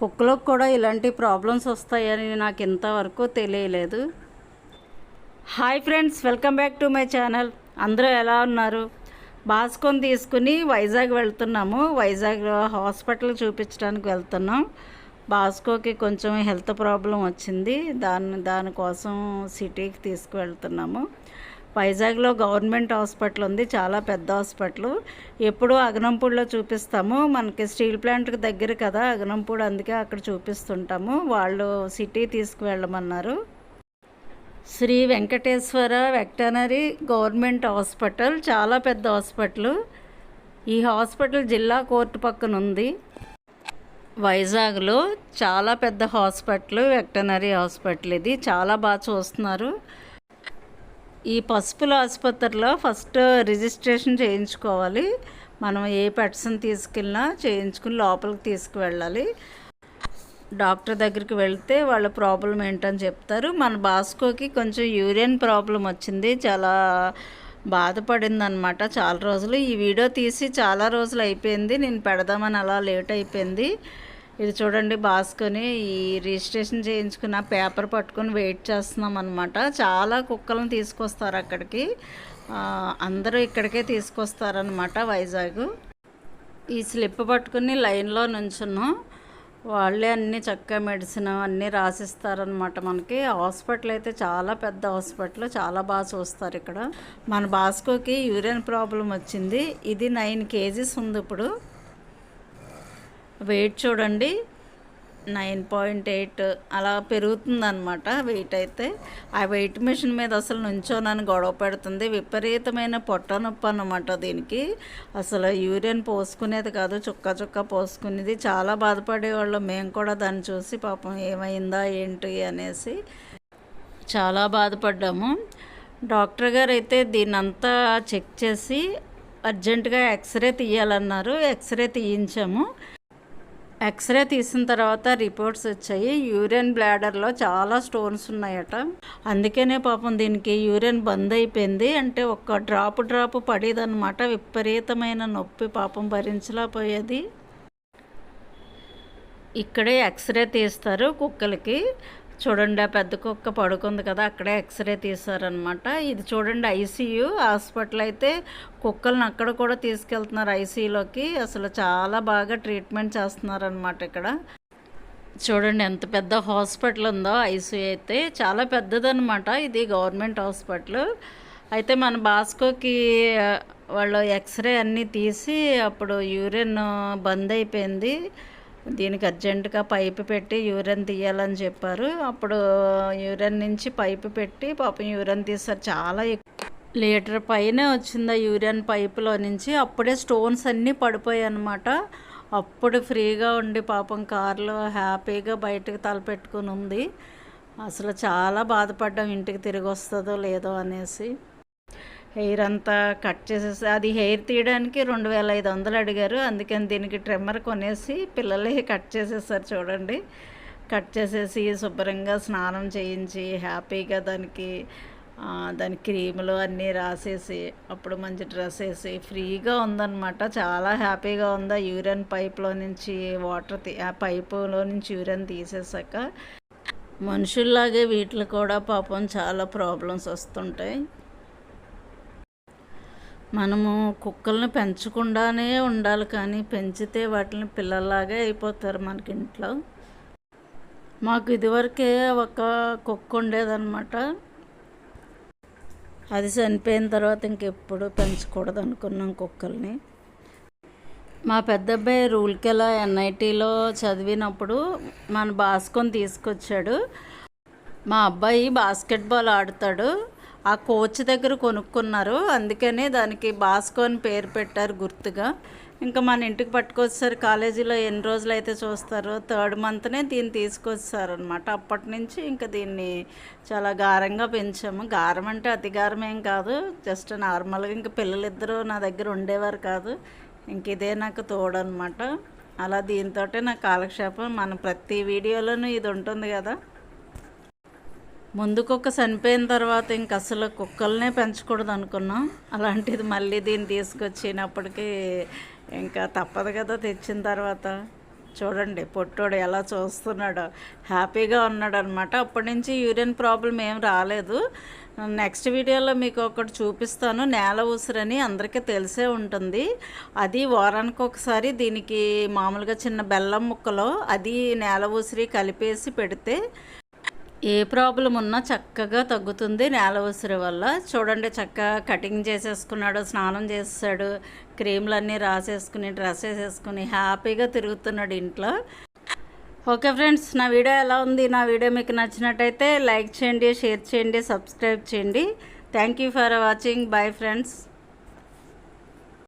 కుక్కలకు కూడా ఇలాంటి ప్రాబ్లమ్స్ వస్తాయని నాకు ఇంతవరకు తెలియలేదు. Hi friends welcome back to my channel అందరూ ఎలా ఉన్నారు? బాస్కొని తీసుకుని వైజాగ్ వెళ్తున్నాము. వైజాగ్ హాస్పిటల్ చూపించడానికి వెళ్తున్నాం. బాస్కోకి కొంచెం హెల్త్ ప్రాబ్లం వచ్చింది. దాని దానికోసం సిటీకి తీసుకువెళ్తున్నాము. వైజాగ్లో గవర్నమెంట్ హాస్పిటల్ ఉంది చాలా పెద్ద హాస్పిటల్. ఎప్పుడు అగనంపూడిలో చూపిస్తాము. మనకి స్టీల్ ప్లాంట్కి దగ్గర కదా అగనంపూడి అందుకే అక్కడ చూపిస్తుంటాము. వాళ్ళు city తీసుకువెళ్ళమన్నారు. Shri Venkateswara veterinary government hospital చాలా పెద్ద హాస్పిటల్. ఈ హాస్పిటల్ జిల్లా కోర్టు పక్కన ఉంది. వైజాగ్లో చాలా పెద్ద హాస్పిటల్ వెటనరీ హాస్పిటల్ ఇది. చాలా బాగా చూస్తున్నారు. ఈ పసుపుల ఆసుపత్రిలో ఫస్ట్ రిజిస్ట్రేషన్ చేయించుకోవాలి. మనం ఏ పెట్స్ని తీసుకెళ్ళినా చేయించుకుని లోపలికి తీసుకువెళ్ళాలి. డాక్టర్ దగ్గరికి వెళ్తే వాళ్ళ ప్రాబ్లం ఏంటని చెప్తారు. మన బాస్కోకి కొంచెం యూరియన్ ప్రాబ్లం వచ్చింది. చాలా బాధపడింది అనమాట చాలా రోజులు. ఈ వీడియో తీసి చాలా రోజులు అయిపోయింది. నేను పెడదామని అలా లేట్ అయిపోయింది. ఇది చూడండి బాస్కొని ఈ రిజిస్ట్రేషన్ చేయించుకున్న పేపర్ పట్టుకొని వెయిట్ చేస్తున్నాం అనమాట చాలా కుక్కలను తీసుకొస్తారు అక్కడికి. అందరూ ఇక్కడికే తీసుకొస్తారనమాట వైజాగ్. ఈ స్లిప్ పట్టుకుని లైన్లో నుంచున్నాం. వాళ్ళే అన్ని చక్కగా మెడిసిన్ అన్నీ రాసిస్తారనమాట మనకి. హాస్పిటల్ అయితే చాలా పెద్ద హాస్పిటల్ చాలా బాగా చూస్తారు ఇక్కడ. మన బాస్కోకి యూరిన్ ప్రాబ్లం వచ్చింది. ఇది నైన్ కేజీస్ ఉంది ఇప్పుడు. వెయిట్ చూడండి. నైన్ పాయింట్ ఎయిట్ అలా పెరుగుతుందనమాట వెయిట్ అయితే. ఆ వెయిట్ మిషన్ మీద అసలు నుంచోనని గొడవ పెడుతుంది. విపరీతమైన పొట్ట నొప్పి అనమాట దీనికి. అసలు యూరిన్ పోసుకునేది కాదు చుక్క చుక్క పోసుకునేది. చాలా బాధపడేవాళ్ళు. మేము కూడా దాన్ని చూసి పాపం ఏమైందా ఏంటి అనేసి చాలా బాధపడ్డాము. డాక్టర్ గారు అయితే దీన్నంతా చెక్ చేసి అర్జెంటుగా ఎక్స్రే తీయాలన్నారు. ఎక్స్రే తీయించాము. ఎక్స్రే తీసిన తర్వాత రిపోర్ట్స్ వచ్చాయి. యూరిన్ బ్లాడర్లో చాలా స్టోన్స్ ఉన్నాయట. అందుకనే పాపం దీనికి యూరిన్ బంద్ అయిపోయింది. అంటే ఒక డ్రాప్ డ్రాప్ పడేదన్నమాట. విపరీతమైన నొప్పి పాపం భరించలేకపోయేది. ఇక్కడే ఎక్స్రే తీస్తారు కుక్కలకి. చూడండి ఆ పెద్ద కుక్క పడుకుంది కదా అక్కడే ఎక్స్రే తీశారనమాట ఇది చూడండి ఐసీయూ హాస్పిటల్ అయితే కుక్కలను అక్కడ కూడా తీసుకెళ్తున్నారు ఐసీయూలోకి. అసలు చాలా బాగా ట్రీట్మెంట్ చేస్తున్నారనమాట ఇక్కడ. చూడండి ఎంత పెద్ద హాస్పిటల్ ఉందో ఐసీయూ అయితే. చాలా పెద్దదనమాట ఇది గవర్నమెంట్ హాస్పిటల్. అయితే మన బాస్కోకి వాళ్ళు ఎక్స్రే అన్నీ తీసి అప్పుడు యూరిన్ బంద్ అయిపోయింది. దీనికి అర్జెంటుగా పైపు పెట్టి యూరిన్ తీయాలని చెప్పారు. అప్పుడు యూరిన్ నుంచి పైపు పెట్టి పాపం యూరిన్ తీస్తారు చాలా లీటర్ పైనే వచ్చింది ఆ యూరిన్ పైపులో నుంచి. అప్పుడే స్టోన్స్ అన్నీ పడిపోయాయి అనమాట అప్పుడు ఫ్రీగా ఉండి పాపం కారులో హ్యాపీగా బయటకు తలపెట్టుకుని ఉంది. అసలు చాలా బాధపడ్డాం. ఇంటికి తిరిగి వస్తుందో లేదో అనేసి. హెయిర్ అంతా కట్ చేసేసి అది హెయిర్ తీయడానికి రెండు వేల ఐదు వందలు అడిగారు. అందుకని దీనికి ట్రిమ్మర్ కొనేసి పిల్లలే కట్ చేసేసారు చూడండి. కట్ చేసేసి శుభ్రంగా స్నానం చేయించి హ్యాపీగా దానికి దాని క్రీములు అన్నీ రాసేసి అప్పుడు మంచి డ్రెస్ వేసి ఫ్రీగా ఉందన్నమాట. చాలా హ్యాపీగా ఉంది? ఆ యూరిన్ పైప్లో నుంచి వాటర్ తీ ఆ పైపులో నుంచి యూరిన్ తీసేసాక మనుషుల్లాగే వీటిలో కూడా పాపం చాలా ప్రాబ్లమ్స్ వస్తుంటాయి. మనము కుక్కల్ని పెంచకుండానే ఉండాలి కానీ పెంచితే వాటిని పిల్లల్లాగే అయిపోతారు మనకి ఇంట్లో. మాకు ఇదివరకే ఒక కుక్క ఉండేదన్నమాట. అది చనిపోయిన తర్వాత ఇంకెప్పుడు పెంచకూడదు అనుకున్నాం కుక్కల్ని. మా పెద్ద అబ్బాయి రూల్కెలా ఎన్ఐటీలో చదివినప్పుడు మన బాస్కొని తీసుకొచ్చాడు. మా అబ్బాయి బాస్కెట్బాల్ ఆడతాడు. ఆ కోచ్ దగ్గర కొనుక్కున్నారు. అందుకనే దానికి బాస్కో అని పేరు పెట్టారు గుర్తుగా. ఇంకా మన ఇంటికి పట్టుకొచ్చారు కాలేజీలో ఎన్ని రోజులు అయితే చూస్తారో థర్డ్ మంత్నే దీన్ని తీసుకొచ్చారు అనమాట అప్పటి నుంచి ఇంకా దీన్ని చాలా గారంగా పెంచాము. గారం అంటే అతి గారం ఏం కాదు. జస్ట్ నార్మల్గా ఇంకా పిల్లలిద్దరూ నా దగ్గర ఉండేవారు కాదు. ఇంక ఇదే నాకు తోడనమాట అలా దీంతో నా కాలక్షేపం. మన ప్రతి వీడియోలోనూ ఇది ఉంటుంది కదా. ముందు కుక్క చనిపోయిన తర్వాత ఇంక అసలు కుక్కలనే పెంచకూడదు అనుకున్నాం. అలాంటిది మళ్ళీ దీన్ని తీసుకొచ్చినప్పటికీ ఇంకా తప్పదు కదా తెచ్చిన తర్వాత. చూడండి పొట్టోడు ఎలా చూస్తున్నాడో. హ్యాపీగా ఉన్నాడు అనమాట అప్పటి నుంచి యూరిన్ ప్రాబ్లం ఏం రాలేదు. నెక్స్ట్ వీడియోలో మీకు ఒకటి చూపిస్తాను. నేల ఉసిరని అందరికీ తెలిసే ఉంటుంది. అది వారానికి ఒకసారి దీనికి మామూలుగా చిన్న బెల్లం ముక్కలో అది నేల ఉసిరి కలిపేసి పెడితే ఏ ప్రాబ్లం ఉన్నా చక్కగా తగ్గుతుంది నేల ఉసిరి వల్ల. చూడండి చక్కగా కటింగ్ చేసేసుకున్నాడు స్నానం చేసాడు క్రీమ్లన్నీ రాసేసుకుని డ్రెస్ వేసేసుకుని హ్యాపీగా తిరుగుతున్నాడు ఇంట్లో. ఓకే ఫ్రెండ్స్ నా వీడియో ఎలా ఉంది? నా వీడియో మీకు నచ్చినట్టయితే లైక్ చేయండి షేర్ చేయండి సబ్స్క్రైబ్ చేయండి. Thank you for watching. Bye friends.